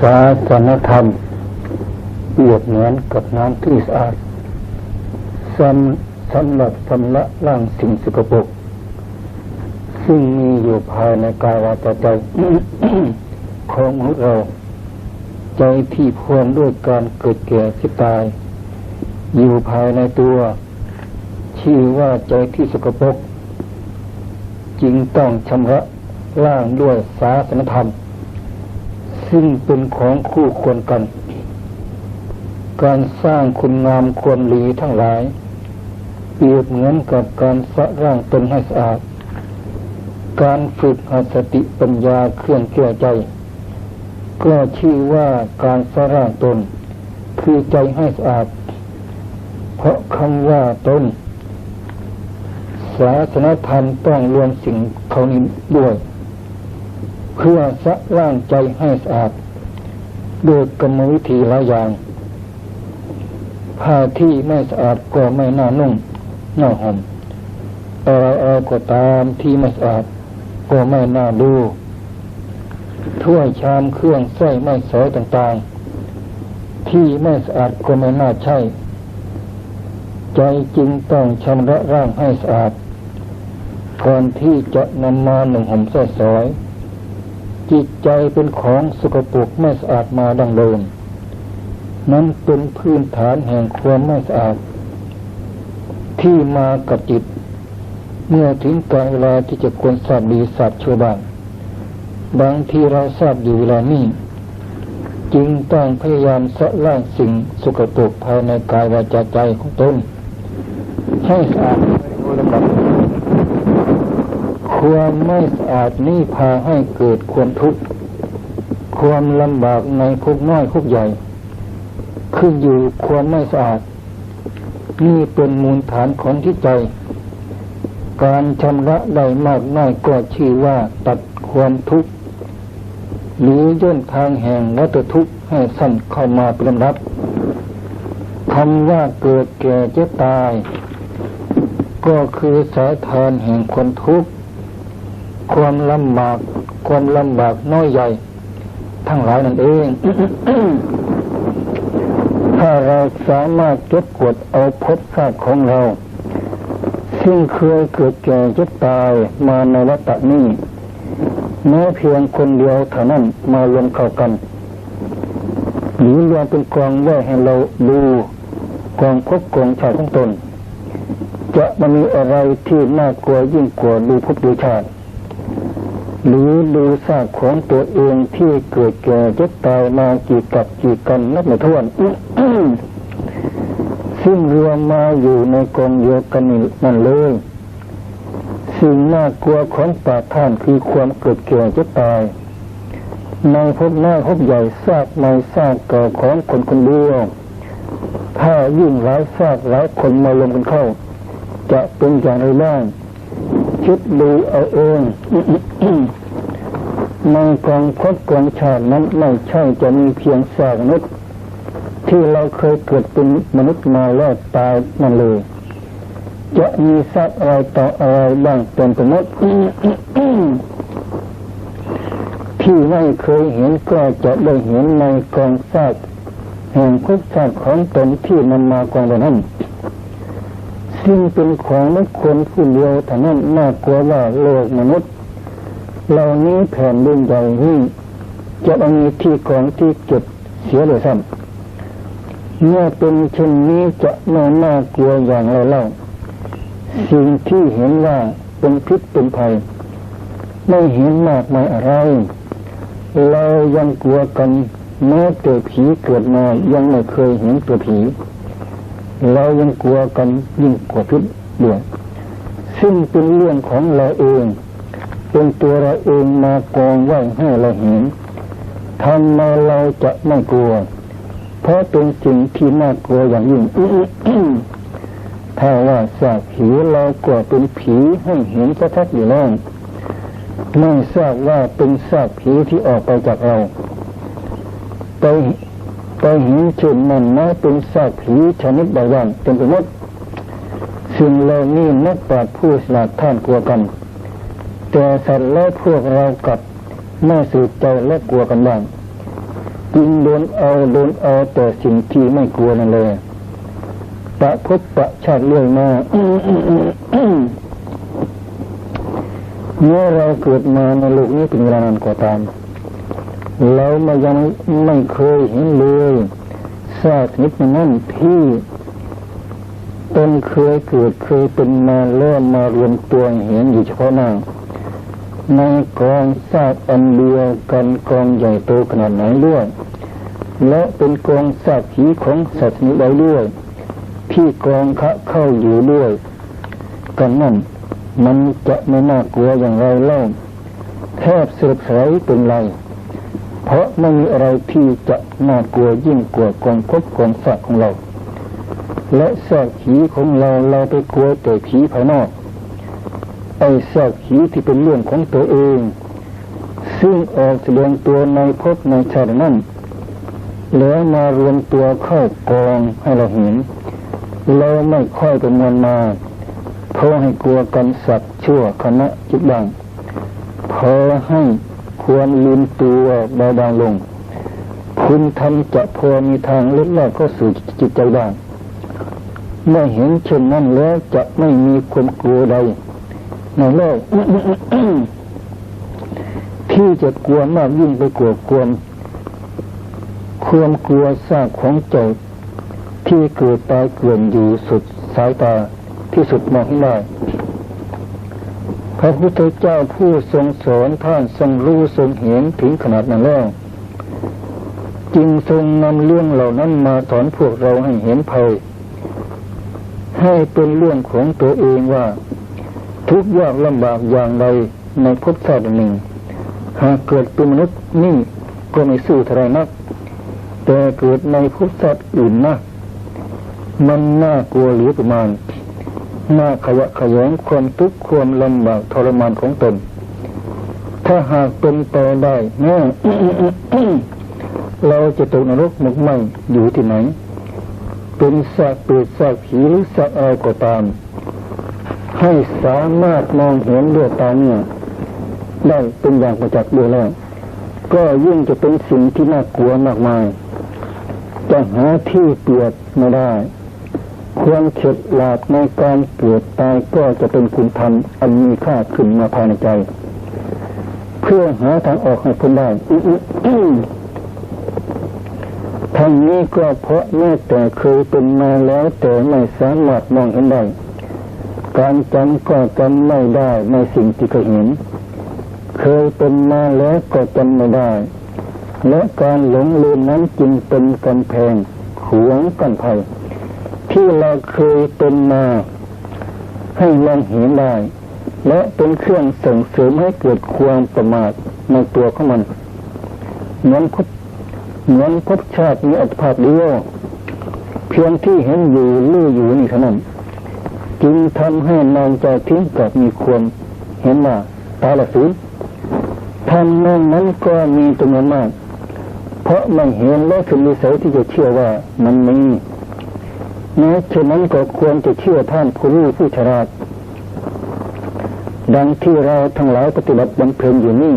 ศาสนธรรมเปรียบเหมือนกับน้ำที่สะอาดสำสำหรับชำระล้างสิ่งสกปรกซึ่งมีอยู่ภายในกายวาจาใจของมนุษย์เรา ใจที่พวนด้วยการเกิดแก่สิตาย อยู่ภายในตัว ชื่อว่าใจที่สกปรกจึงต้องชำระล้างด้วยศาสนธรรม ซึ่งเป็นของคู่ควรกัน การสร้างคุณงามควรลีทั้งหลาย เปรียบเหมือนกับการสะร่างตนให้สะอาด การฝึกหัสติปัญญาเครื่องแก้ใจ ก็ชื่อว่าการสะร่างตน คือใจให้สะอาด เพราะคำว่าตนศาสนธรรมต้องรวมสิ่งเขานี้ด้วย เพื่อสะร่างใจให้สะอาดโดยกรรมวิธีหลายอย่างผ้าที่ไม่สะอาดก็ไม่น่านุ่งน่าห่มอะไรอะไรก็ตามที่ไม่สะอาดก็ไม่น่าดูถ้วยชามเครื่องใส้ไม่สอยต่างๆ ที่ไม่สะอาดก็ไม่น่าใช่ ใจจริงต้องชำระร่างให้สะอาดก่อนที่จะนำมาหนึ่งห่มใส่สอย จิตใจเป็นของสกปรกไม่สะอาดมาดังเดิมนั้นเป็นพื้นฐานแห่งความไม่สะอาด ที่มากับจิต เมื่อถึงกาลเวลาที่จะควรทราบดีทราบชั่วบ้างบางที่เราทราบอยู่เวลานี้จึงต้องพยายามสะล้างสิ่งสกปรกภายในกายวาจาใจของตนให้สะอาดโดยลำดับ ความไม่สะอาดนี้พาให้เกิดความทุกข์ความลำบากในคุกน้อยคุกใหญ่ขึ้นอยู่ความไม่สะอาด นี่เป็นมูลฐานของที่ใจ การชำระได้มากน้อยก็ชื่อว่าตัดความทุกข์หรือย่นทางแห่งวัตทุกข์ให้สั้นเข้ามาเป็นลำดับคำว่าเกิดแก่เจ็บตาย ก็คือสายทานแห่งคนทุกข์ ความลำบาก ความลำบากน้อยใหญ่ ทั้งหลายนั่นเอง ถ้าเราสามารถเก็บกดเอาพบชาติของเรา ซึ่งเคยเกิดแก่เจ็บตายมาในวัฏนี้แม้เพียงคนเดียวเท่านั้นมารวมเข้ากันหรือรวมเป็นกองไว้ให้เราดูกองพบกองชาติของตน จะมันมีอะไรที่น่ากลัวยิ่งกว่าดูพบดูชาติ หรือดูซากของตัวเองที่เกิดแก่เจ็บตายมากี่กับกี่กันนับไม่ถ้วนซึ่งรวมมาอยู่ในกองเดียวกันนั่นเลยสิ่งน่ากลัวของปาท่านคือความเกิดแก่เจ็บตาย ในพบหน้าพบใหญ่ซากในซากเก่าของคนคนเดียวถ้ายิ่งหลายซากหลายคนมารวมกันเข้า จะเป็นอย่างไรบ้าง คิดดูเอาเองในกองพบกองชาตินั้นไม่ใช่จะมีเพียงซากมนุษย์ที่เราเคยเกิดเป็นมนุษย์มาแล้วตายนั่นเลย จะมีสัตว์อะไรต่ออะไรบ้างเป็นสมมติที่ไม่เคยเห็นก็จะได้เห็นในกองซากแห่งคุกซากของตนที่นำมากองนั้น ซึ่งเป็นของไม่ควรผู้เดียวแต่นั้นน่ากลัวว่าโลกมนุษย์ เหล่านี้แผ่นดินใหญ่นี้จะมีที่กองที่เก็บเสียเลยซ้ำเมื่อเป็นเช่นนี้จะไม่น่ากลัวอย่างไรเล่า สิ่งที่เห็นว่าเป็นพิษเป็นภัย ไม่เห็นมากมายอะไร เรายังกลัวกันแม้แต่ผีเกิดมายังไม่เคยเห็นตัวผี เรายังกลัวกันยิ่งกว่าพิษด้วยซึ่งเป็นเรื่องของเราเอง เป็นตัวเราเองมากองไว้ให้เราเห็นทำไมเราจะไม่กลัว เพราะเป็นสิ่งที่น่ากลัวอย่างยิ่งถ้าว่าซากผีเราก็เป็นผีให้เห็นชัดๆอยู่แล้วไม่ทราบว่าเป็นซากผีที่ออกไปจากเราไป ไปเห็นเช่นนั้นนะเป็นซากผีชนิดใดอย่างเป็นไปหมดสิ่งเหล่านี้นักปราชญ์ผู้ฉลาดท่านกลัวกัน แต่สัตว์และพวกเรากับไม่สืบใจและกลัวกันบ้างจึงโดนเอาโดนเอาแต่สิ่งที่ไม่กลัวนั่นเลยประพบประชาติเรื่อยมาเมื่อเราเกิดมาในโลกนี้เป็นเวลานานกว่าตาม เรามายังไม่เคยเห็นเลยซากนิดนั้นที่ตนเคยเกิดเคยเป็นมาเริ่มมารวมตัวเห็นอยู่เฉพาะหน้าในกองซากอันเดียวกันกองใหญ่โตขนาดไหนด้วยและเป็นกองซากผีของสัตว์นี้ใดด้วยที่กองคะเข้าอยู่ด้วยกันนั่นมันจะไม่น่ากลัวอย่างไรเล่าแทบเสลบสลายเป็นไร เพราะไม่มีอะไรที่จะน่ากลัวยิ่งกว่ากองพบกองสัตว์ของเรา และซากผีของเราเราไปกลัวแต่ผีภายนอกไอ้ซากผีที่เป็นเรื่องของตัวเอง ซึ่งออกแสดงตัวในพบในชาตินั้นแล้วมารวมตัวเข้ากองให้เราเห็นเราไม่ค่อยเป็นมวลมาเพราะให้กลัวกันสัตว์ชั่วคณะจิตบางพอให้ ควรลืมตัวเบาบางลง คุณทำจะพอมีทางเล็ดลอดเข้าสู่จิตใจบ้างเมื่อเห็นเช่นนั้นแล้วจะไม่มีความกลัวใดในโลกที่จะกลัวมากยิ่งไปกลัวกวมความกลัวซากของเจ้าที่เกิดตายเกลื่อนอยู่สุดสายตาที่สุดมองไม่ได้ พระพุทธเจ้าผู้ทรงสอนท่านทรงรู้ทรงเห็นถึงขนาดนั้นแล้วจึงทรงนำเรื่องเหล่านั้นมาสอนพวกเราให้เห็นภัย ให้เป็นเรื่องของตัวเองว่า ทุกยากลำบากอย่างใดในภพชาติหนึ่ง หากเกิดเป็นมนุษย์นี่ก็ไม่สู้เท่าไรนัก แต่เกิดในภพชาติอื่นนะมันน่ากลัวหรือประมาณ น่าขยะขยงความทุกข์ความลำบากทรมานของตน ถ้าหากเป็นไปได้แม่เราจะตกนรกหมกไหมอยู่ที่ไหน เป็นสัตว์เปรตสัตว์ผีหรือสัตว์อะไรก็ตาม ให้สามารถมองเห็นด้วยตาเนี่ยได้เป็นอย่างประจักษ์ด้วยแล้วก็ยิ่งจะเป็นสิ่งที่น่ากลัวมากมาย จะหาที่เปรียบไม่ได้ ความเข็ดหลาบในการเกิดตายก็จะเป็นคุณธรรมอันมีค่าขึ้นมาภายในใจ เพื่อหาทางออกให้พ้นได้ทั้งนี้ก็เพราะแม้แต่เคยเป็นมาแล้วแต่ไม่สามารถมองเห็นได้การจำก็จำไม่ได้ในสิ่งที่เคยเห็น เคยเป็นมาแล้วก็จำไม่ได้ และการหลงลืมนั้นจึงเป็นกำแพงขวงกันภัย ที่เราเคยเป็นมา ให้มองเห็นได้และเป็นเครื่องส่งเสริมให้เกิดความประมาทในตัวของมัน เหมือนพบเหมือนพบชาติมีอัตภาพเดียวเพียงที่เห็นอยู่ลู่อยู่นี่เท่านั้นจึงทำให้นองใจทิ้งกับมีความเห็นว่าตาละสูญทำนั่นนั้นก็มีจำนวนมาก เพราะไม่เห็นและถึงมีเสยที่จะเชื่อว่ามันมี แม้เช่นนั้นก็ควรจะเชื่อท่านผู้รู้ผู้ฉลาด ดังที่เราทั้งหลายปฏิบัติบำเพ็ญอยู่นี่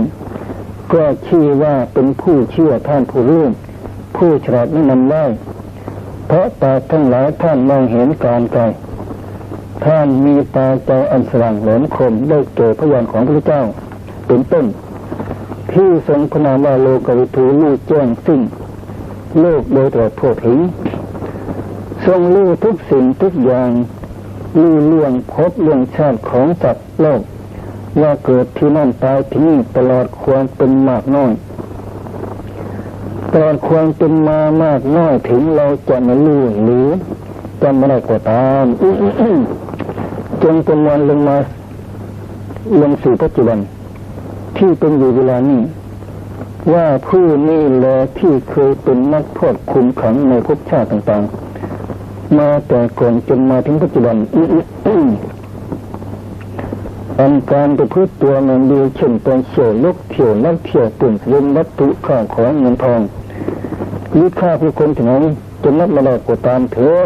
ก็ชื่อว่าเป็นผู้เชื่อท่านผู้รู้ผู้ฉลาดแนะนำได้ เพราะตาทั้งหลายท่านมองเห็นการไกลท่านมีตาใจอันสว่างแหลมคมได้เกิดพยานของพระเจ้า เป็นต้น ที่ทรงพนามว่าโลกวิถูลูกแจ้งสิ้นโลกโดยตรวจพวกถึง ทรงรู้ทุกสิ่งทุกอย่างรู้เรื่องพบเรื่องชาติของสัตว์โลกว่าเกิดที่นั่นตายที่นี่ตลอดความเป็นมากน้อยตลอดความเป็นมามากน้อยถึงเราจะไม่รู้หรือจำไม่ได้ก็ตามจงเป็นวันลงมาลงสู่ปัจจุบัน ที่เป็นอยู่เวลานี้ ว่าผู้นี้แลที่เคยเป็นนักโทษคุมขังในภพชาติต่างๆ มาแต่ก่อนจนมาถึงปัจจุบันอันการประพฤติตัวมันดีเช่นการเฉี่ยวลกเที่ยวนักเที่ยวตุ่นเล่นวัตถุข้าของเงินทองหรือข้าผู้คนถึงนั้นจนนับมาแล้วก็ตามเถอะ